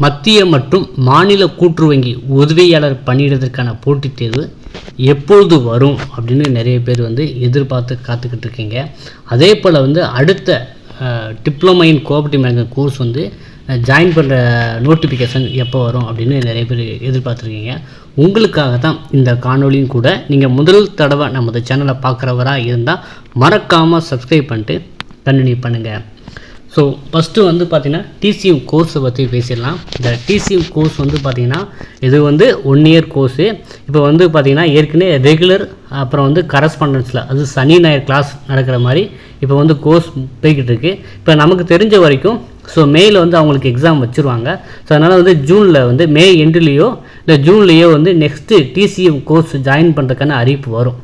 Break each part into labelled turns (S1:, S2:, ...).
S1: மத்திய மற்றும் மாநில கூற்று வங்கி உதவியாளர் பணியிடத்திற்கான போட்டித் தேர்வு எப்பொழுது வரும் அப்படின்னு நிறைய பேர் வந்து எதிர்பார்த்து காத்துக்கிட்டு இருக்கீங்க. அதே போல் வந்து அடுத்த diploma in cooperative management course வந்து ஜாயின் பண்ணுற நோட்டிஃபிகேஷன் எப்போ வரும் அப்படின்னு நிறைய பேர் எதிர்பார்த்துருக்கீங்க. உங்களுக்காக தான் இந்த காணொளியும் கூட. நீங்கள் முதல் தடவை நமது சேனலை பார்க்குறவராக இருந்தால் மறக்காமல் சப்ஸ்கிரைப் பண்ணிட்டு கண்டினியூ பண்ணுங்கள் ஸோ ஃபஸ்ட்டு வந்து பார்த்திங்கன்னா டிசிஎம் கோர்ஸை பற்றி பேசிடலாம். இந்த டிசிஎம் கோர்ஸ் வந்து பார்த்திங்கன்னா இது வந்து ஒன் இயர் கோர்ஸு இப்போ வந்து பார்த்திங்கன்னா ஏற்கனவே ரெகுலர் அப்புறம் வந்து கரஸ்பாண்டன்ஸில் அது சனி ஞாயிறு கிளாஸ் நடக்கிற மாதிரி இப்போ வந்து கோர்ஸ் போய்கிட்டு இருக்கு இப்போ நமக்கு தெரிஞ்ச வரைக்கும் ஸோ மேயில் வந்து அவங்களுக்கு எக்ஸாம் வச்சுருவாங்க. ஸோ அதனால் வந்து ஜூனில் வந்து மே எண்டுலேயோ இல்லை ஜூன்லேயோ வந்து நெக்ஸ்ட்டு டிசிஎம் கோர்ஸ் ஜாயின் பண்ணுறதுக்கான அறிவிப்பு வரும்.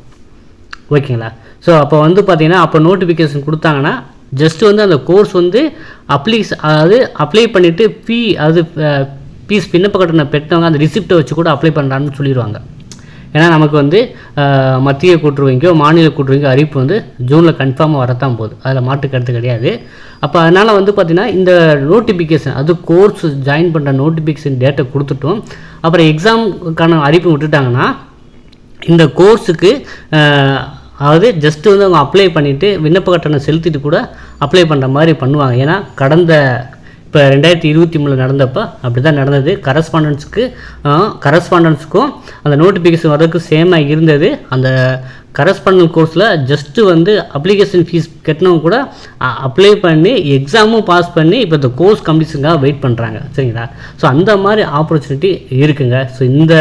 S1: ஓகேங்களா ஸோ அப்போ வந்து பார்த்தீங்கன்னா அப்போ நோட்டிஃபிகேஷன் கொடுத்தாங்கன்னா ஜஸ்ட் வந்து அந்த கோர்ஸ் வந்து அப்ளிக்ஸ் அதாவது அப்ளை பண்ணிவிட்டு ஃபீ அதாவது ஃபீஸ் விண்ணப்ப கட்டணம் பெற்றவங்க அந்த ரிசிப்ட்டை வச்சு கூட அப்ளை பண்ணுறான்னு சொல்லிடுவாங்க. ஏன்னா நமக்கு வந்து மத்திய கூட்டுருவீங்கோ மாநில கூட்டுருவீங்கோ அறிவிப்பு வந்து ஜூனில் கன்ஃபார்மாக வரத்தான் போகுது. அதில் மாற்று கருத்து கிடையாது. அப்போ அதனால் வந்து பார்த்திங்கன்னா இந்த நோட்டிஃபிகேஷன் அது கோர்ஸ் ஜாயின் பண்ணுற நோட்டிஃபிகேஷன் டேட்டை கொடுத்துட்டோம். அப்புறம் எக்ஸாமுக்கான அறிவிப்பு விட்டுட்டாங்கன்னா இந்த கோர்ஸுக்கு அதாவது ஜஸ்ட்டு வந்து அவங்க அப்ளை பண்ணிவிட்டு விண்ணப்ப கட்டணம் செலுத்திட்டு கூட அப்ளை பண்ணுற மாதிரி பண்ணுவாங்க. ஏன்னா கடந்த இப்போ ரெண்டாயிரத்தி இருபத்தி மூணில் நடந்தப்போ அப்படி தான் நடந்தது கரஸ்பாண்டன்ஸுக்கு கரஸ்பாண்டன்ஸுக்கும் அந்த நோட்டிஃபிகேஷன் வர்றதுக்கு சேமாக இருந்தது. அந்த கரஸ்பாண்டன்ட் கோர்ஸில் ஜஸ்ட்டு வந்து அப்ளிகேஷன் ஃபீஸ் கட்டினவங்க கூட அப்ளை பண்ணி எக்ஸாமும் பாஸ் பண்ணி இப்போ இந்த கோர்ஸ் கம்ப்ளீஷனுக்காக வெயிட் பண்ணுறாங்க சரிங்களா? ஸோ அந்த மாதிரி ஆப்பர்ச்சுனிட்டி இருக்குங்க. ஸோ இந்த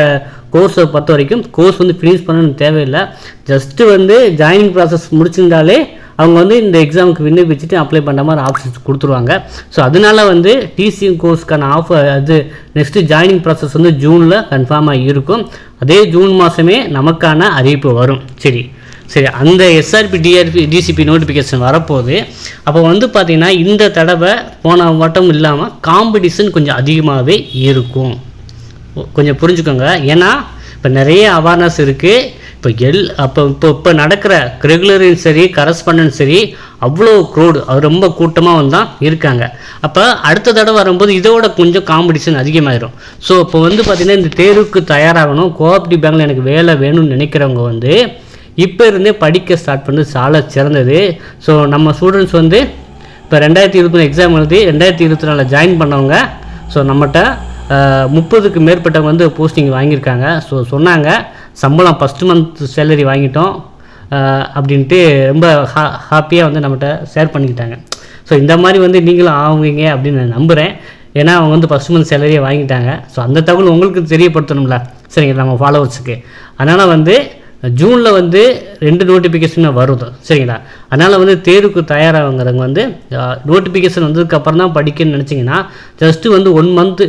S1: கோர்ஸை பொறுத்த வரைக்கும் கோர்ஸ் வந்து ஃபினிஷ் பண்ணணும்னு தேவையில்லை. ஜஸ்ட்டு வந்து ஜாயினிங் ப்ராசஸ் முடிச்சிருந்தாலே அவங்க வந்து இந்த எக்ஸாமுக்கு விண்ணப்பிச்சுட்டு அப்ளை பண்ணுற மாதிரி ஆப்ஷன்ஸ் கொடுத்துருவாங்க. ஸோ அதனால வந்து டிசிஎம் கோர்ஸ்க்கான ஆஃபர் அது நெக்ஸ்ட்டு ஜாயினிங் ப்ராசஸ் வந்து ஜூனில் கன்ஃபார்மாக இருக்கும். அதே ஜூன் மாதமே நமக்கான அறிவிப்பு வரும். சரி. சரி அந்த எஸ்ஆர்பி டிஆர்பி டிசிபி நோட்டிஃபிகேஷன் வரப்போகுது. அப்போ வந்து பார்த்திங்கன்னா இந்த தடவை போன வட்டம் இல்லாமல் காம்படிஷன் கொஞ்சம் அதிகமாகவே இருக்கும். கொஞ்சம் புரிஞ்சுக்கோங்க. ஏன்னா இப்போ நிறைய அவேர்னஸ் இருக்குது இப்போ எல் அப்போ இப்போ இப்போ நடக்கிற ரெகுலரும் சரி கரஸ்பாண்டும் சரி அவ்வளோ க்ரௌடு அது ரொம்ப கூட்டமாக தான் இருக்காங்க. அப்போ அடுத்த தடவை வரும்போது இதோட கொஞ்சம் காம்படிஷன் அதிகமாயிரும். ஸோ இப்போ வந்து பார்த்திங்கன்னா இந்த தேர்வுக்கு தயாராகணும். கோஆப்டிவ் பேங்கில் எனக்கு வேலை வேணும்னு நினைக்கிறவங்க வந்து இப்போ இருந்தே படிக்க ஸ்டார்ட் பண்ணது சால சிறந்தது. ஸோ நம்ம ஸ்டூடெண்ட்ஸ் வந்து இப்போ ரெண்டாயிரத்தி இருபத்தி எக்ஸாம் எழுதி ரெண்டாயிரத்தி இருபத்தி நாலில் ஜாயின் பண்ணவங்க. ஸோ நம்மகிட்ட முப்பதுக்கு மேற்பட்டவங்க வந்து போஸ்டிங் வாங்கியிருக்காங்க. ஸோ சொன்னாங்க. சம்பளம் ஃபஸ்ட்டு மந்த் சேலரி வாங்கிட்டோம். அப்படின்ட்டு ரொம்ப ஹா ஹாப்பியாக வந்து நம்மகிட்ட ஷேர் பண்ணிக்கிட்டாங்க. ஸோ இந்த மாதிரி வந்து நீங்களும் ஆகுவீங்க அப்படின்னு நான் நம்புகிறேன் ஏன்னா அவங்க வந்து ஃபஸ்ட் மந்த் சேலரியை வாங்கிட்டாங்க. ஸோ அந்த தகவல் உங்களுக்கு தெரியப்படுத்தணும்ல. சரிங்க நம்ம ஃபாலோவர்ஸுக்கு அதனால் வந்து ஜூனில் வந்து ரெண்டு நோட்டிஃபிகேஷன் வருது. சரிங்களா? அதனால் வந்து தேர்வுக்கு தயாராகுங்கிறவங்க வந்து நோட்டிஃபிகேஷன் வந்ததுக்கப்புறம் தான் படிக்கணும்னு நினச்சிங்கன்னா ஜஸ்ட்டு வந்து ஒன் மந்த்து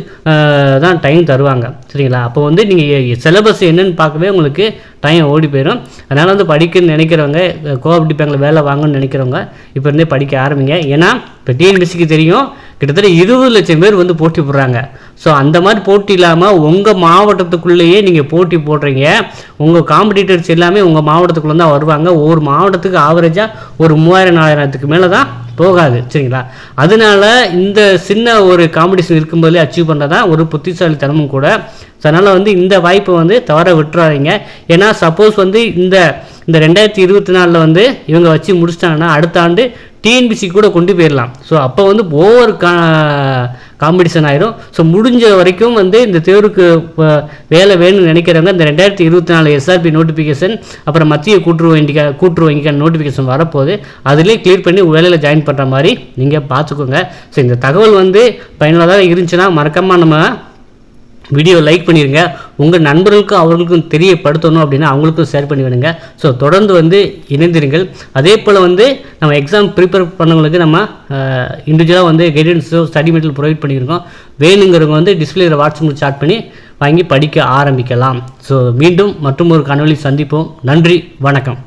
S1: தான் டைம் தருவாங்க. சரிங்களா? அப்போ வந்து நீங்கள் சிலபஸ் என்னன்னு பார்க்கவே உங்களுக்கு டைம் ஓடி போயிடும் அதனால் வந்து படிக்கணும்னு நினைக்கிறவங்க கோஆப்டி பேங்கில் வேலை வாங்கணும்னு நினைக்கிறவங்க இப்போ இருந்தே படிக்க ஆரம்பிங்க. ஏன்னா இப்போ டிஎன்பிசிக்கு தெரியும் கிட்டத்தட்ட இருபது லட்சம் பேர் வந்து போட்டி போடுறாங்க. ஸோ அந்த மாதிரி போட்டி இல்லாமல் உங்கள் மாவட்டத்துக்குள்ளேயே நீங்கள் போட்டி போடுறீங்க. உங்கள் காம்படிட்டர்ஸ் எல்லாமே உங்கள் மாவட்டத்துக்குள்ளே தான் வருவாங்க. ஒவ்வொரு மாவட்டத்துக்கு ஆவரேஜாக ஒரு மூவாயிரம் நாலாயிரத்துக்கு மேலே தான் போகாது. சரிங்களா? அதனால இந்த சின்ன ஒரு காம்படிஷன் இருக்கும்போதே அச்சீவ் பண்ணுறதா ஒரு புத்திசாலித்தனமும் கூட. ஸோ அதனால் வந்து இந்த வாய்ப்பை வந்து தவற விட்டுறாதீங்க. ஏன்னா சப்போஸ் வந்து இந்த இந்த ரெண்டாயிரத்தி இருபத்தி நாலில் வந்து இவங்க வச்சு முடிச்சிட்டாங்கன்னா அடுத்த ஆண்டு டிஎன்பிசி கூட கொண்டு போயிடலாம் ஸோ அப்போ வந்து ஓவர் கா காம்படிஷன் ஆயிரும். ஸோ முடிஞ்ச வரைக்கும் வந்து இந்த தேர்வுக்கு வேலை வேணும்னு நினைக்கிறவங்க இந்த ரெண்டாயிரத்தி இருபத்தி நாலு எஸ்ஆர்பி நோட்டிஃபிகேஷன் அப்புறம் மத்திய கூட்டுறவு வங்கிக்கா கூட்டுறவு வங்கிக்கான நோட்டிஃபிகேஷன் வரப்போகுது. அதிலே கிளியர் பண்ணி வேலையில் ஜாயின் பண்ணுற மாதிரி நீங்கள் பார்த்துக்கோங்க. ஸோ இந்த தகவல் வந்து பயனுள்ளதாக இருந்துச்சுன்னா மறக்காமல் நம்ம வீடியோ லைக் பண்ணிடுங்க உங்கள் நண்பர்களுக்கும் அவர்களுக்கும் தெரியப்படுத்தணும் அப்படின்னா அவங்களுக்கும் ஷேர் பண்ணி விடுங்க. ஸோ தொடர்ந்து வந்து இணைந்திருங்கள். அதே போல் வந்து நம்ம எக்ஸாம் ப்ரிப்பேர் பண்ணவங்களுக்கு நம்ம இண்டிவிஜுவலாக வந்து கைடன்ஸோ ஸ்டடி மெட்டீரியல் ப்ரொவைட் பண்ணியிருக்கோம். வேணுங்கிறவங்க வந்து டிஸ்பிளேயில் வாட்ஸ்அப் சாட் பண்ணி வாங்கி படிக்க ஆரம்பிக்கலாம். ஸோ மீண்டும் மற்றும் ஒரு காணொளி சந்திப்போம். நன்றி வணக்கம்.